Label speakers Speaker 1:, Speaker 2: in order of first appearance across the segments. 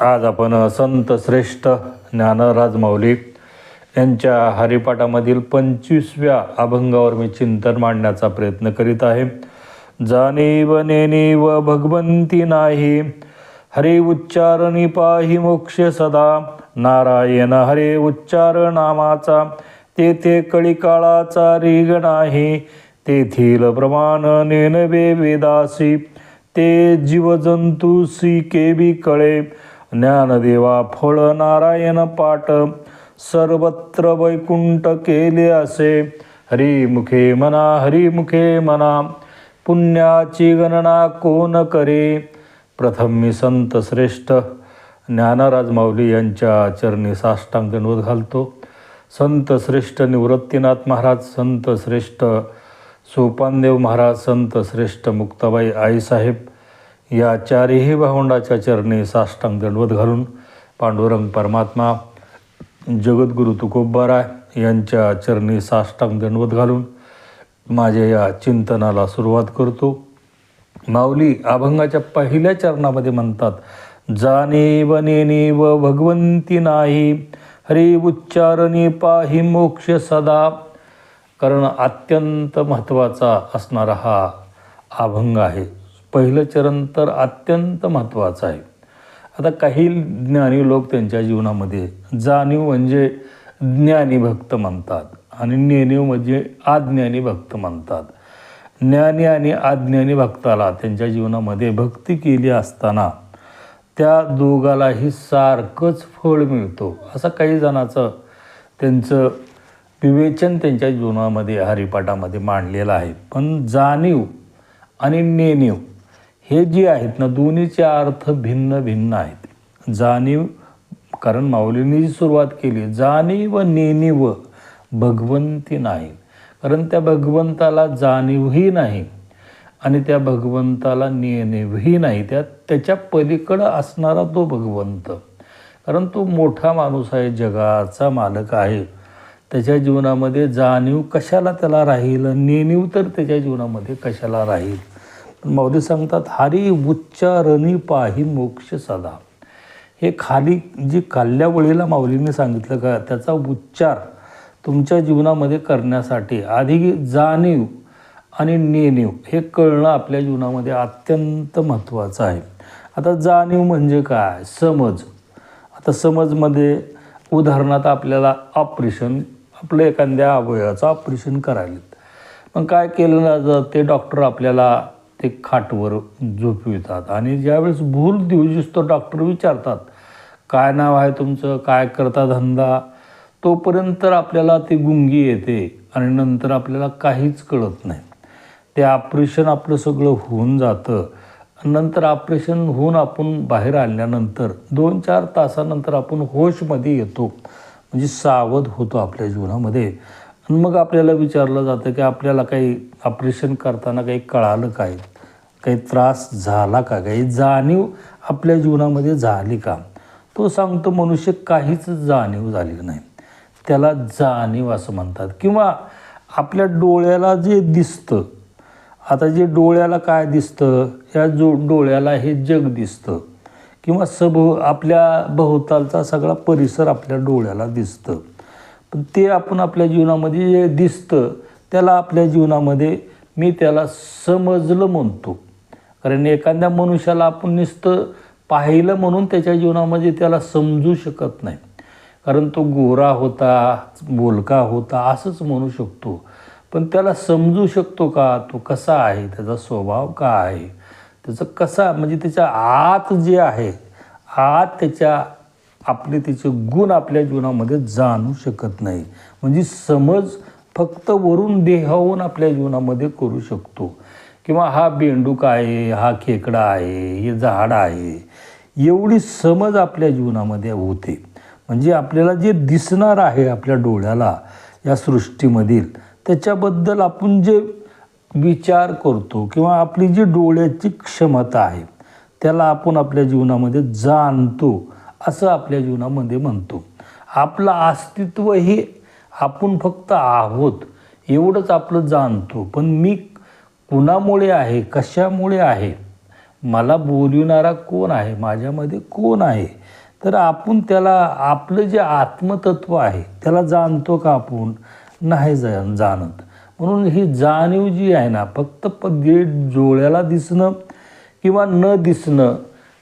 Speaker 1: आज आपण संत श्रेष्ठ ज्ञानराज माऊली यांच्या हरिपाठामधील पंचवीसव्या अभंगावर मी चिंतन मांडण्याचा प्रयत्न करीत आहे. जाणीव नेनीव भगवंती नाही. हरे उच्चारणी पाही मोक्ष सदा. नारायण हरे उच्चार नामाचा. तेथे कळीकाळाचा रिग नाही. तेथील प्रमाण नेनवे वेदासी. ते जीवजंतू सी केबी कळे. ज्ञानदेवा फळ नारायण पाठ सर्वत्र वैकुंठ केले असे. हरिमुखे मना हरिमुखे मना पुण्याची गणना कोण करे? प्रथम मी संत श्रेष्ठ ज्ञानराज माऊली यांच्या चरणी साष्टांग दंडवत घालतो. संत श्रेष्ठ निवृत्तीनाथ महाराज संत श्रेष्ठ सोपानदेव महाराज संत श्रेष्ठ मुक्ताबाई आईसाहेब या चारही भावंडाच्या चरणी साष्टांग दंडवत घालून पांडुरंग परमात्मा जगद्गुरु तुकोबाराय यांच्या चरणी साष्टांग दंडवत घालून माझ्या या चिंतनाला सुरुवात करतो. माऊली अभंगाच्या पहिल्या चरणामध्ये म्हणतात जाणीव व भगवंती नाही हरी उच्चारणी पाही मोक्ष सदा. कारण अत्यंत महत्त्वाचा असणारा हा अभंग आहे. पहिलं चरण तर अत्यंत महत्त्वाचं आहे. आता काही ज्ञानी लोक त्यांच्या जीवनामध्ये जाणीव म्हणजे ज्ञानी भक्त म्हणतात आणि नेणीव म्हणजे आज्ञानी भक्त म्हणतात. ज्ञानी आणि आज्ञानी भक्ताला त्यांच्या जीवनामध्ये भक्ती केली असताना त्या दोघालाही सारखंच फळ मिळतो. असं काही जणाचं त्यांचं विवेचन त्यांच्या जीवनामध्ये हरिपाठामध्ये मांडलेलं आहे. पण जाणीव आणि नेणीव हे जे आहेत ना दोन्हीचे अर्थ भिन्न भिन्न आहेत. जाणीव कारण माऊलींनी जी सुरुवात केली जाणीव नेणीव भगवंती नाही. कारण त्या भगवंताला जाणीवही नाही आणि त्या भगवंताला नेणीवही नाही. त्या त्याच्या पलीकडं असणारा तो भगवंत. कारण तो मोठा माणूस आहे जगाचा मालक आहे. त्याच्या जीवनामध्ये जाणीव कशाला त्याला राहील? नेणीव तर त्याच्या जीवनामध्ये कशाला राहील? माऊली सांगतात हरी उच्चारणी पाही मोक्ष सदा हे खाली जी खाल्ल्या वळीला माऊलीने सांगितलं का त्याचा उच्चार तुमच्या जीवनामध्ये करण्यासाठी आधी जाणीव आणि नेणीव हे कळणं आपल्या जीवनामध्ये अत्यंत महत्त्वाचं आहे. आता जाणीव म्हणजे काय? समज. आता समजमध्ये उदाहरणार्थ आपल्याला ऑपरेशन आपलं एखाद्या अवयवाचं ऑपरेशन करायला मग काय केलं जातं? ते डॉक्टर आपल्याला ते खाटवर झोपवितात. आणि ज्यावेळेस भूल दिवशीच तो डॉक्टर विचारतात काय नाव आहे तुमचं? काय करता धंदा? तोपर्यंत आपल्याला ती गुंगी येते आणि नंतर आपल्याला काहीच कळत नाही. ते ऑपरेशन आपलं सगळं होऊन जातं. नंतर ऑपरेशन होऊन आपण बाहेर आल्यानंतर दोन चार तासानंतर आपण होशमध्ये येतो. म्हणजे सावध होतो आपल्या जीवनामध्ये. मग आपल्याला विचारलं जातं की आपल्याला काही ऑपरेशन करताना काही कळालं काय काही त्रास झाला का? काही जाणीव आपल्या जीवनामध्ये झाली का? तो सांगतो मनुष्य काहीच जाणीव झाली नाही. त्याला जाणीव असं म्हणतात. किंवा आपल्या डोळ्याला जे दिसतं आता जे डोळ्याला काय दिसतं या जो डोळ्याला हे जग दिसतं किंवा सभो आपल्या भोवतालचा सगळा परिसर आपल्या डोळ्याला दिसतं. पण ते आपण आपल्या जीवनामध्ये जे दिसतं त्याला आपल्या जीवनामध्ये मी त्याला समजलं म्हणतो. कारण एखाद्या मनुष्याला आपण नुसतं पाहिलं म्हणून त्याच्या जीवनामध्ये त्याला समजू शकत नाही. कारण तो गोरा होता बोलका होता असंच म्हणू शकतो. पण त्याला समजू शकतो का? तो कसा आहे? त्याचा स्वभाव का आहे? त्याचं कसा म्हणजे त्याच्या आत जे आहे आत त्याच्या आपले त्याचे गुण आपल्या जीवनामध्ये जाणू शकत नाही. म्हणजे समज फक्त वरून देहावून आपल्या जीवनामध्ये करू शकतो. किंवा हा बेंडूक आहे हा खेकडा आहे हे झाड आहे. एवढी समज आपल्या जीवनामध्ये होते. म्हणजे आपल्याला जे दिसणार आहे आपल्या डोळ्याला या सृष्टीमधील त्याच्याबद्दल आपण जे विचार करतो किंवा आपली जी डोळ्याची क्षमता आहे त्याला आपण आपल्या जीवनामध्ये जाणतो. असं आपल्या जीवनामध्ये म्हणतो. आपलं अस्तित्व हे आपण फक्त आहोत एवढंच आपलं जाणतो. पण मी कुणामुळे आहे कशामुळे आहे मला बोलविणारा कोण आहे माझ्यामध्ये कोण आहे? तर आपण त्याला आपलं जे आत्मतत्व आहे त्याला जाणतो का आपण? नाही जा जाणत. म्हणून ही जाणीव जी आहे ना फक्त पद्ये डोळ्याला दिसणं किंवा न दिसणं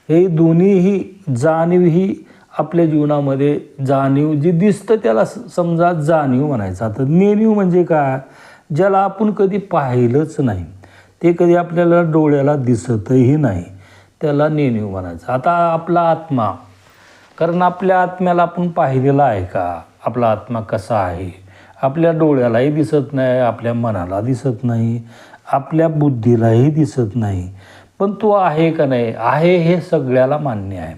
Speaker 1: हे दोन्हीही जाणीव ही आपल्या जीवनामध्ये जाणीव जी दिसतं त्याला स- समजा जाणीव म्हणायचं. आता नेणीव म्हणजे काय? ज्याला आपण कधी पाहिलंच नाही. ते कधी आपल्याला डोळ्याला दिसतही नाही. त्याला नेणीव म्हणायचं. आता आपला आत्मा कारण आपल्या आत्म्याला आपण पाहिलेला आहे का? आपला आत्मा कसा आहे? आपल्या डोळ्यालाही दिसत नाही आपल्या मनाला दिसत नाही आपल्या बुद्धीलाही दिसत नाही. पण तो आहे का नाही? आहे हे सगळ्याला मान्य आहे.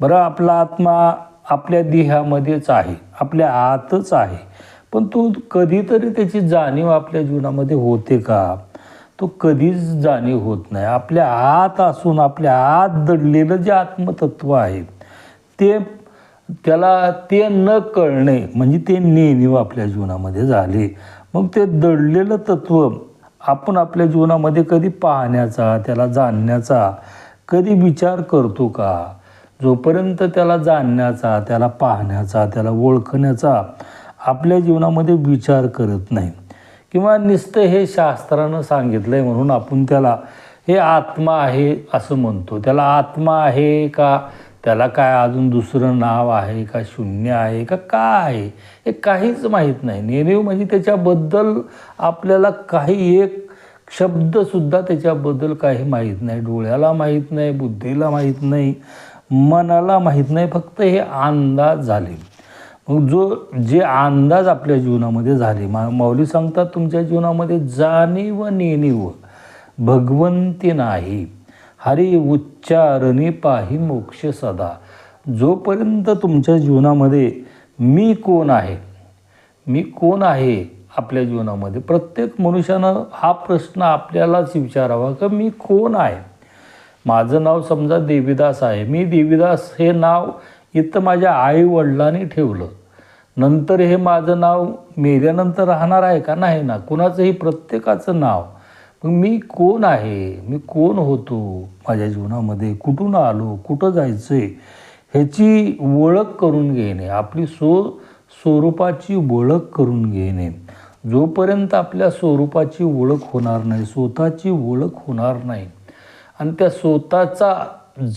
Speaker 1: बरं आपला आत्मा आपल्या देहामध्येच आहे आपल्या आतच आहे. पण तो कधीतरी त्याची जाणीव आपल्या जीवनामध्ये होते का? तो कधीच जाणीव होत नाही. आपल्या आत असून आपल्या आत दडलेलं जे आत्मतत्व आहे ते त्याला ते न कळणे म्हणजे ते नेणीव आपल्या जीवनामध्ये झाले. मग ते दडलेलं तत्व आपण आपल्या जीवनामध्ये कधी पाहण्याचा त्याला जाणण्याचा कधी विचार करतो का? जोपर्यंत त्याला जाणण्याचा त्याला पाहण्याचा त्याला ओळखण्याचा आपल्या जीवनामध्ये विचार करत नाही. किंवा नुसतं हे शास्त्रानं सांगितलं आहे म्हणून आपण त्याला हे आत्मा आहे असं म्हणतो. त्याला आत्मा आहे का? त्याला काय अजून दुसरं नाव आहे का शून्य आहे का काय आहे हे काहीच माहीत नाही. नेणीव म्हणजे त्याच्याबद्दल आपल्याला काही एक शब्दसुद्धा त्याच्याबद्दल काही माहीत नाही. डोळ्याला माहीत नाही बुद्धीला माहीत नाही मनाला माहीत नाही. फक्त हे अंदाज झाले. मग जो जे अंदाज आपल्या जीवनामध्ये झाले. मा माऊली सांगतात तुमच्या जीवनामध्ये जाणीव नेणीव. भगवंती नाही. हरी उच्चारणी पाही मोक्ष सदा. जोपर्यंत तुमच्या जीवनामध्ये मी कोण आहे मी कोण आहे आपल्या जीवनामध्ये? प्रत्येक मनुष्यानं हा प्रश्न आपल्यालाच विचारावा का मी कोण आहे? माझं नाव समजा देवीदास आहे. मी देवीदास हे नाव इथं माझ्या आई वडिलांनी ठेवलं. नंतर हे माझं नाव मेल्यानंतर राहणार आहे का? नाही ना. कुणाचंही प्रत्येकाचं नाव मग मी कोण आहे? मी कोण होतो? माझ्या जीवनामध्ये कुठून आलो? कुठं जायचं आहे ह्याची ओळख करून घेणे आपली सो स्वरूपाची ओळख करून घेणे. जोपर्यंत आपल्या स्वरूपाची ओळख होणार नाही स्वतःची ओळख होणार नाही आणि त्या स्वतःचा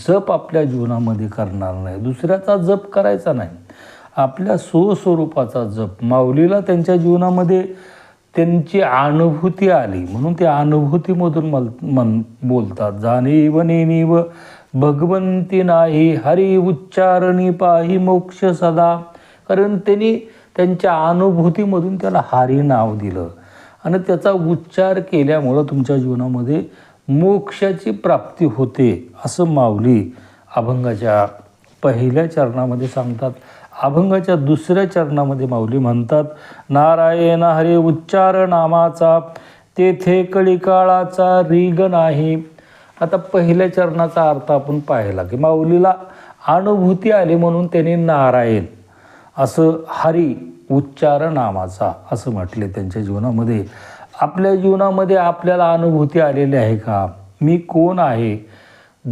Speaker 1: जप आपल्या जीवनामध्ये करणार नाही दुसऱ्याचा जप करायचा नाही. आपल्या स्वस्वरूपाचा जप माऊलीला त्यांच्या जीवनामध्ये त्यांची अनुभूती आली. म्हणून त्या अनुभूतीमधून मल मन बोलतात. जाणीव नेणीव भगवंती नाही हरी उच्चारणी पाही मोक्ष सदा. कारण त्यांनी त्यांच्या अनुभूतीमधून त्याला हरी नाव दिलं. आणि त्याचा उच्चार केल्यामुळं तुमच्या जीवनामध्ये मोक्षाची प्राप्ती होते असं माऊली अभंगाच्या पहिल्या चरणामध्ये सांगतात. अभंगाच्या दुसऱ्या चरणामध्ये माऊली म्हणतात नारायण हरे उच्चार नामाचा तेथे कळीकाळाचा रीग नाही. आता पहिल्या चरणाचा अर्थ आपण पाहिला की माऊलीला अनुभूती आली म्हणून त्यांनी नारायण असं हरी उच्चार नामाचा असं म्हटले त्यांच्या जीवनामध्ये. आपल्या जीवनामध्ये आपल्याला अनुभूती आलेली आहे का? मी कोण आहे?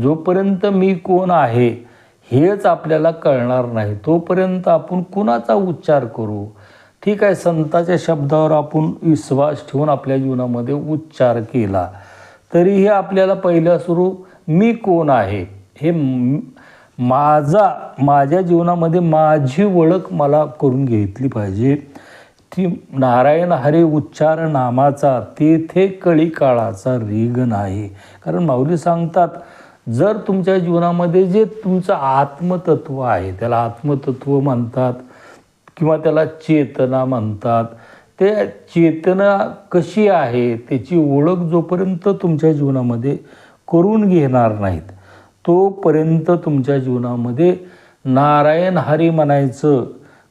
Speaker 1: जोपर्यंत मी कोण आहे हेच आपल्याला कळणार नाही. तोपर्यंत आपण कुणाचा उच्चार करू? ठीक आहे संताच्या शब्दावर आपण विश्वास ठेवून आपल्या जीवनामध्ये उच्चार केला. तरीही आपल्याला पहिलं सुरू मी कोण आहे? हे माझा माझ्या जीवनामध्ये माझी ओळख मला करून घेतली पाहिजे. ती नारायण हरे उच्चार नामाचा तेथे कळी काळाचा रीग नाही. कारण माऊली सांगतात जर तुमच्या जीवनामध्ये जे तुमचं आत्मतत्व आहे त्याला आत्मतत्व म्हणतात किंवा त्याला चेतना म्हणतात ते चेतना कशी आहे त्याची ओळख जोपर्यंत तुमच्या जीवनामध्ये करून घेणार नाहीत तोपर्यंत तुमच्या जीवनामध्ये नारायण हरी म्हणायचं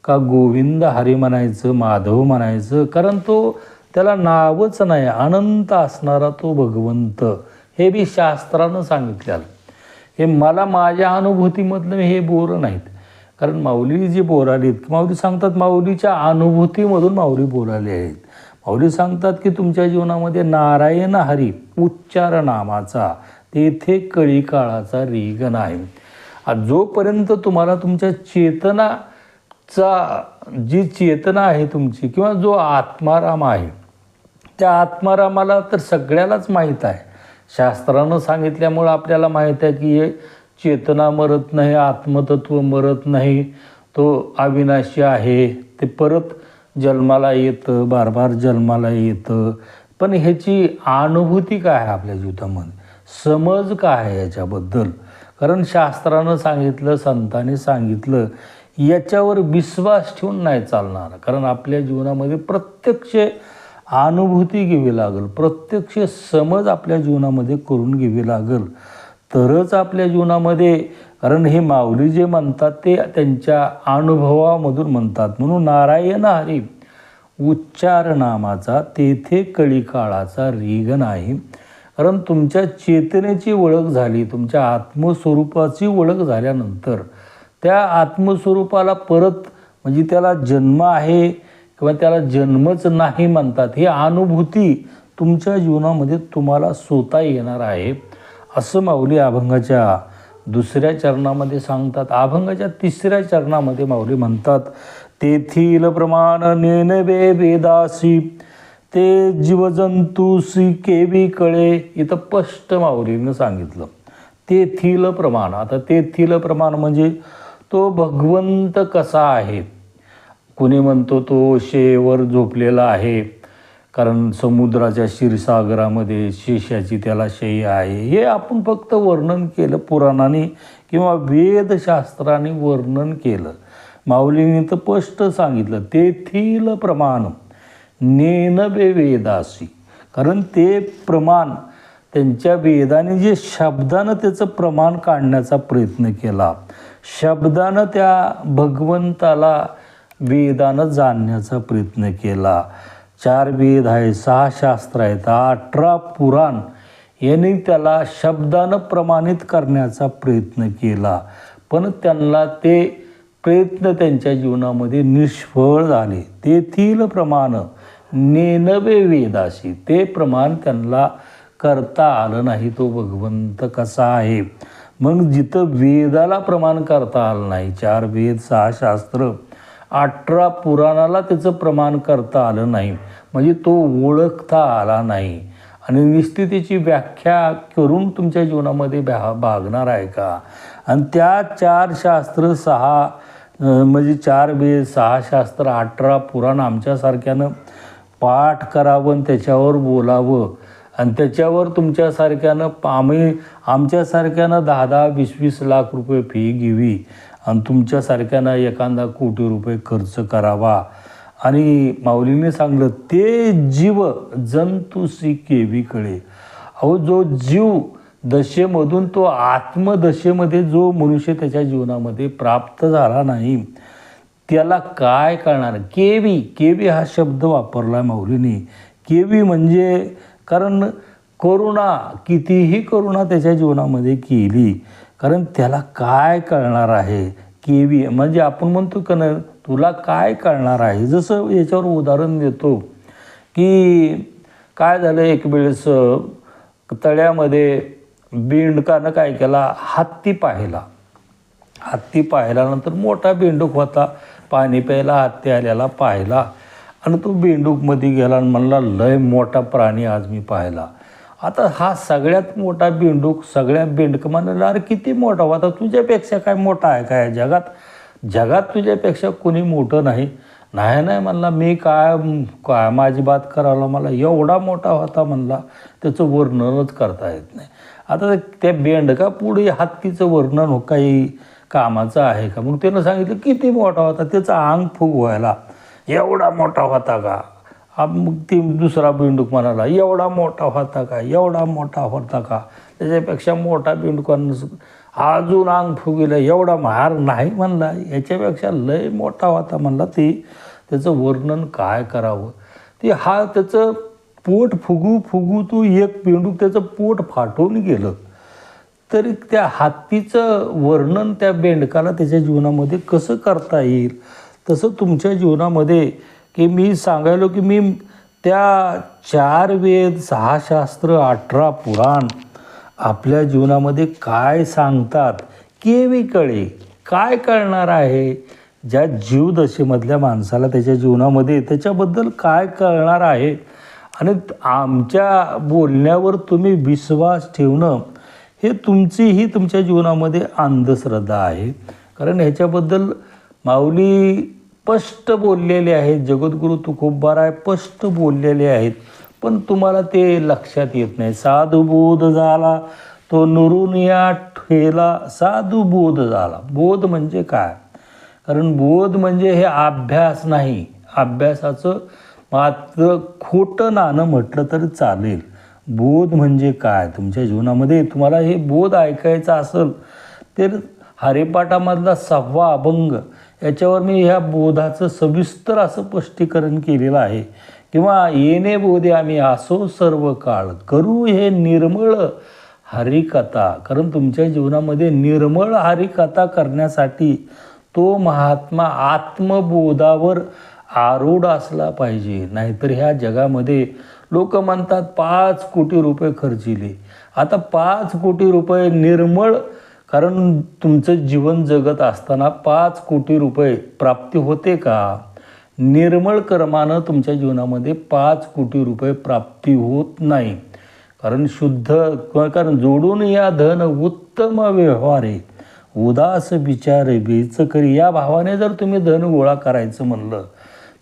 Speaker 1: का गोविंद हरी म्हणायचं माधव म्हणायचं कारण तो त्याला नावच नाही अनंत असणारा तो भगवंत. हे बी शास्त्रानं सांगितलेलं. हे मला माझ्या अनुभूतीमधलं हे बोरं नाहीत. कारण माऊली जी बोलालीत माऊली सांगतात माऊलीच्या अनुभूतीमधून माऊली बोलाले आहेत. माऊली सांगतात की तुमच्या जीवनामध्ये नारायण हरी उच्चार नामाचा तेथे कळी काळाचा रिगण आहे जोपर्यंत तुम्हाला तुमच्या चेतनाचा जी चेतना आहे तुमची किंवा जो आत्माराम आहे त्या आत्मारामाला तर सगळ्यालाच माहीत आहे. शास्त्रानं सांगितल्यामुळं आपल्याला माहीत आहे की हे चेतना मरत नाही आत्मतत्व मरत नाही तो अविनाशी आहे. ते परत जन्माला येतं बार बार जन्माला येतं. पण ह्याची अनुभूती काय आहे आपल्या जीवितामध्ये समज काय आहे याच्याबद्दल कारण शास्त्रानं सांगितलं संतांनी सांगितलं याच्यावर विश्वास ठेवून नाही चालणार. कारण आपल्या जीवनामध्ये प्रत्यक्ष अनुभूती घ्यावी लागेल. प्रत्यक्ष समज आपल्या जीवनामध्ये करून घ्यावी लागेल. तरच आपल्या जीवनामध्ये कारण हे माऊली जे म्हणतात ते त्यांच्या अनुभवामधून म्हणतात. म्हणून नारायण हरी उच्चार नामाचा तेथे कळी काळाचा रिगण आहे कारण तुमच्या चेतनेची ओळख झाली तुमच्या आत्मस्वरूपाची ओळख झाल्यानंतर त्या आत्मस्वरूपाला परत म्हणजे त्याला जन्म आहे किंवा त्याला जन्मच नाही म्हणतात ही अनुभूती तुमच्या जीवनामध्ये तुम्हाला स्वतः येणार आहे. असं माऊली अभंगाच्या दुसऱ्या चरणामध्ये सांगतात. अभंगाच्या तिसऱ्या चरणामध्ये माऊली म्हणतात तेथील प्रमाण नेनवे वेदासी ते जीवजंतूसी केवी कळे. इथं स्पष्ट माऊलीनं सांगितलं. तेथील प्रमाण आता तेथील प्रमाण म्हणजे तो भगवंत कसा आहे? कुणी म्हणतो तो शेवर झोपलेला आहे? कारण समुद्राच्या क्षीरसागरामध्ये शेषाची त्याला शय्य आहे. हे आपण फक्त वर्णन केलं पुराणाने किंवा वेदशास्त्राने वर्णन केलं. माऊलीने तर स्पष्ट सांगितलं तेथील प्रमाण नेन बे वेदासी. कारण ते प्रमाण त्यांच्या वेदाने जे शब्दानं त्याचं प्रमाण काढण्याचा प्रयत्न केला शब्दानं त्या भगवंताला वेदानं जाणण्याचा प्रयत्न केला. चार वेद आहे सहा शास्त्र आहेत अठरा पुराण. यांनी त्याला शब्दानं प्रमाणित करण्याचा प्रयत्न केला. पण त्यांना ते प्रयत्न त्यांच्या जीवनामध्ये निष्फळ झाले. तेथील प्रमाण नेनवे वेदाशी ते प्रमाण त्यांना करता आलं नाही. तो भगवंत कसा आहे? मग जिथं वेदाला प्रमाण करता आलं नाही चार वेद सहा शास्त्र अठरा पुराणाला त्याचं प्रमाण करता आलं नाही. म्हणजे तो ओळखता आला नाही. आणि निस्थितीची व्याख्या करून तुमच्या जीवनामध्ये भा भागणार आहे का? आणि त्या चार शास्त्र सहा म्हणजे चार वेद सहा शास्त्र अठरा पुराण आमच्यासारख्यानं पाठ करावं आणि त्याच्यावर बोलावं. आणि त्याच्यावर तुमच्यासारख्यानं आम्ही आमच्यासारख्यानं दहा दहा वीस वीस लाख रुपये फी घेवी आणि तुमच्यासारख्यानं एखादा कोटी रुपये खर्च करावा. आणि माऊलीने सांगलं ते जीव जंतुसी केवी कळे अहो जो जीव दशेमधून तो आत्मदशेमध्ये जो मनुष्य त्याच्या जीवनामध्ये प्राप्त झाला नाही त्याला काय कळणार केवी केवी हा शब्द वापरला माऊलीने. केवी म्हणजे कारण करुणा कितीही करुणा त्याच्या जीवनामध्ये केली कारण त्याला काय कळणार आहे? केवी म्हणजे आपण म्हणतो का ना तुला काय कळणार आहे? जसं याच्यावर उदाहरण देतो की काय झालं एक वेळेस तळ्यामध्ये बेंडकानं काय केला? हत्ती पाहिला. हत्ती पाहिल्यानंतर मोठा बेंडूक होता. पाणी प्यायला हत्ती आलेला पाहिला. आणि तो बेंडूकमध्ये गेला आणि म्हणला लय मोठा प्राणी आज मी पाहिला. आता हा सगळ्यात मोठा बेंडूक सगळ्या बेंडक अरे किती मोठा होता तुझ्यापेक्षा काय मोठा आहे काय? जगात जगात तुझ्यापेक्षा कोणी मोठं नाही. नाही नाही म्हणला मी काय काय माझी बात करायला मला एवढा मोठा होता म्हणला त्याचं वर्णनच करता येत नाही. आता त्या बेंडका पुढे हत्तीचं वर्णन हो काही कामाचं आहे का? मग त्यानं सांगितलं किती मोठा होता? त्याचा अंग फुग व्हायला एवढा मोठा होता का? मग ती दुसरा बेंडूक म्हणाला एवढा मोठा होता का? एवढा मोठा होता का? त्याच्यापेक्षा मोठा बिंडुकांना अजून अंग फुगिलं एवढा महार नाही म्हणला. याच्यापेक्षा लय मोठा होता म्हणला ते. त्याचं वर्णन काय करावं? ते हा त्याचं पोट फुगू फुगू तो एक बेंडूक त्याचं पोट फाटून गेलं. तरी त्या हत्तीचं वर्णन त्या बेंडकाला त्याच्या जीवनामध्ये कसं करता येईल? तसं तुमच्या जीवनामध्ये की मी सांगायलो की मी त्या चार वेद सहा शास्त्र अठरा पुराण आपल्या जीवनामध्ये काय सांगतात केवी कळे काय कळणार आहे? ज्या जीवदशेमधल्या माणसाला त्याच्या जीवनामध्ये त्याच्याबद्दल काय कळणार आहे? आणि आमच्या बोलण्यावर तुम्ही विश्वास ठेवणं हे तुमची ही तुमच्या जीवनामध्ये अंधश्रद्धा आहे. कारण ह्याच्याबद्दल माऊली स्पष्ट बोललेले आहेत. जगद्गुरू तुकोबाराय स्पष्ट बोललेले आहेत. पण तुम्हाला ते लक्षात येत नाही. साधुबोध झाला. तो नुरून या ठेला साधू बोध झाला. बोध म्हणजे काय? कारण बोध म्हणजे हे अभ्यास नाही. अभ्यासाचं मात्र खोटं नाणं म्हटलं तरी चालेल. बोध म्हणजे काय? तुमच्या जीवनामध्ये तुम्हाला हे बोध ऐकायचं असेल तर हरेपाटामधला सहावा अभंग याच्यावर मी ह्या बोधाचं सविस्तर असं स्पष्टीकरण केलेलं आहे. किंवा येणे बोधे आम्ही असो सर्व काळ करू हे निर्मळ हरिकथा. कारण तुमच्या जीवनामध्ये निर्मळ हरिकथा करण्यासाठी तो महात्मा आत्मबोधावर आरूढ असला पाहिजे. नाहीतर ह्या जगामध्ये लोक म्हणतात पाच कोटी रुपये खर्चिले. आता पाच कोटी रुपये निर्मळ कारण तुमचं जीवन जगत असताना पाच कोटी रुपये प्राप्ती होते का? निर्मळ कर्मानं तुमच्या जीवनामध्ये पाच कोटी रुपये प्राप्ती होत नाही. कारण शुद्ध कारण जोडून या धन उत्तम व्यवहारे उदास विचार बेच करी या भावाने जर तुम्ही धन गोळा करायचं म्हणलं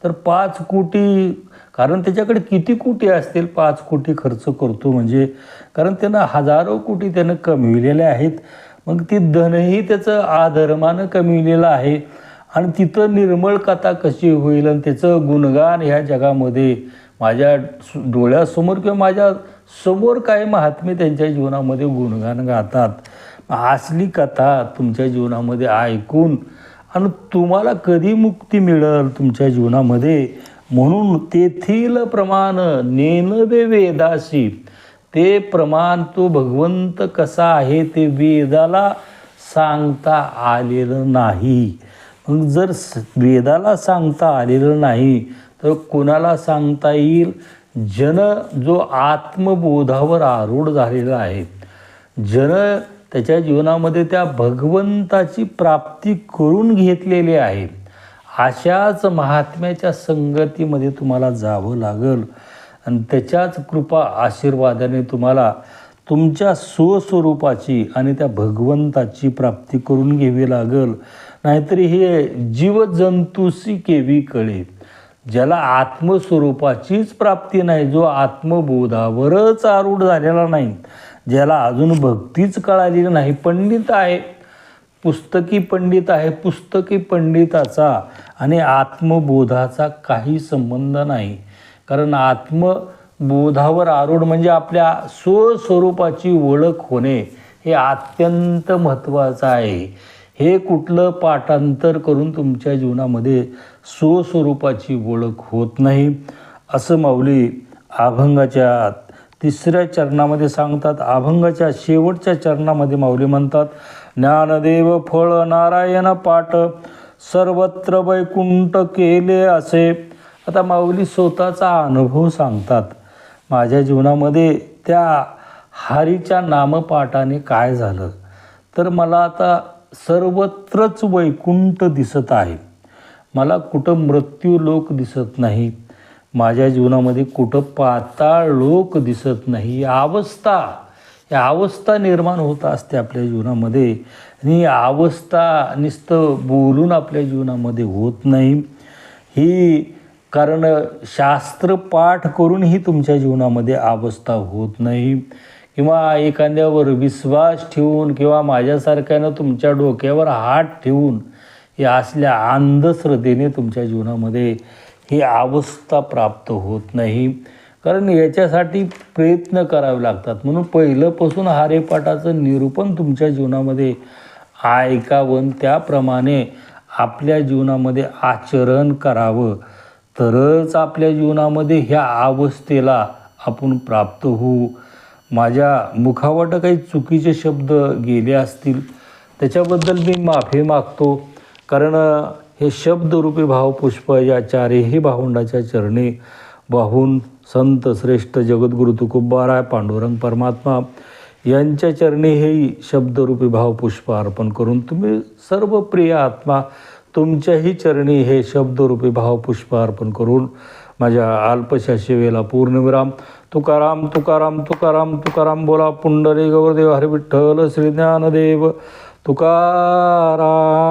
Speaker 1: तर पाच कोटी कारण त्याच्याकडे किती कोटी असतील? पाच कोटी खर्च करतो म्हणजे कारण त्यांना हजारो कोटी त्यानं कमविलेले आहेत. मग ती धनही त्याचं आधर्मानं कमविलेलं आहे. आणि तिथं निर्मळ कथा कशी होईल आणि त्याचं गुणगान ह्या जगामध्ये माझ्या डोळ्यासमोर किंवा माझ्यासमोर काही महात्मे त्यांच्या जीवनामध्ये गुणगान गातात. असली कथा तुमच्या जीवनामध्ये ऐकून आणि तुम्हाला कधी मुक्ती मिळेल तुमच्या जीवनामध्ये? म्हणून तेथील प्रमाण नेनवे वेदाशी ते प्रमाण तो भगवंत कसा आहे ते वेदाला सांगता आलेलं नाही. मग जर वेदाला सांगता आलेलं नाही तर कोणाला सांगता येईल? जन जो आत्मबोधावर आरूढ झालेला आहे. जन त्याच्या जीवनामध्ये त्या भगवंताची प्राप्ती करून घेतलेली आहे. अशाच महात्म्याच्या संगतीमध्ये तुम्हाला जावं लागेल. आणि त्याच्याच कृपा आशीर्वादाने तुम्हाला तुमच्या स्वस्वरूपाची आणि त्या भगवंताची प्राप्ती करून घ्यावी लागल. नाहीतरी हे जीवजंतूशी केवी कळे. ज्याला आत्मस्वरूपाचीच प्राप्ती नाही जो आत्मबोधावरच आरूढ झालेला नाही ज्याला अजून भक्तीच कळालेली नाही पंडित आहे. पुस्तकी पंडित आहे पुस्तकी पंडिताचा आणि आत्मबोधाचा काही संबंध नाही. कारण आत्मबोधावर आरूढ म्हणजे आपल्या स्वस्वरूपाची ओळख होणे हे अत्यंत महत्त्वाचं आहे. हे कुठलं पाठांतर करून तुमच्या जीवनामध्ये स्वस्वरूपाची ओळख होत नाही? असं माऊली अभंगाच्या तिसऱ्या चरणामध्ये सांगतात. अभंगाच्या शेवटच्या चरणामध्ये माऊली म्हणतात ज्ञानदेव फळ नारायण पाठ सर्वत्र वैकुंठ केले असे आता माऊली स्वतःचा अनुभव सांगतात. माझ्या जीवनामध्ये त्या हरीच्या नामपाठाने काय झालं? तर मला आता सर्वत्रच वैकुंठ दिसत आहे. मला कुठं मृत्यू लोक दिसत नाही माझ्या जीवनामध्ये कुठं पाताळ लोक दिसत नाही. अवस्था या अवस्था निर्माण होत असते आपल्या जीवनामध्ये. आणि अवस्था नुसतं बोलून आपल्या जीवनामध्ये होत नाही. ही कारण शास्त्र पाठ करूनही तुमच्या जीवनामध्ये अवस्था होत नाही. किंवा एखाद्यावर विश्वास ठेवून किंवा माझ्यासारख्यानं तुमच्या डोक्यावर हात ठेवून या असल्या अंधश्रद्धेने तुमच्या जीवनामध्ये ही अवस्था प्राप्त होत नाही. कारण याच्यासाठी प्रयत्न करावे लागतात. म्हणून पहिलंपासून हारेपाठाचं निरूपण तुमच्या जीवनामध्ये ऐकावं. त्याप्रमाणे आपल्या जीवनामध्ये आचरण करावं. तरच आपल्या जीवनामध्ये ह्या अवस्थेला आपण प्राप्त होऊ. माझ्या मुखावट काही चुकीचे शब्द गेले असतील त्याच्याबद्दल मी माफी मागतो. कारण हे शब्दरूपी भावपुष्प या चारही भावंडाच्या चरणी वाहून संत श्रेष्ठ जगद्गुरु तुकोबाराय पांडुरंग परमात्मा यांच्या चरणी हेही शब्दरूपी भावपुष्प अर्पण करून तुम्ही सर्व प्रिय आत्मा तुमच्याही चरणी हे शब्दरूपी भावपुष्प अर्पण करून माझ्या अल्पशा शिवेला पूर्णविराम. तुकाराम तुकाराम तुकाराम तुकाराम बोला पुंडरी गौरदेव हरिविठ्ठल श्री ज्ञानदेव. तुकाराम.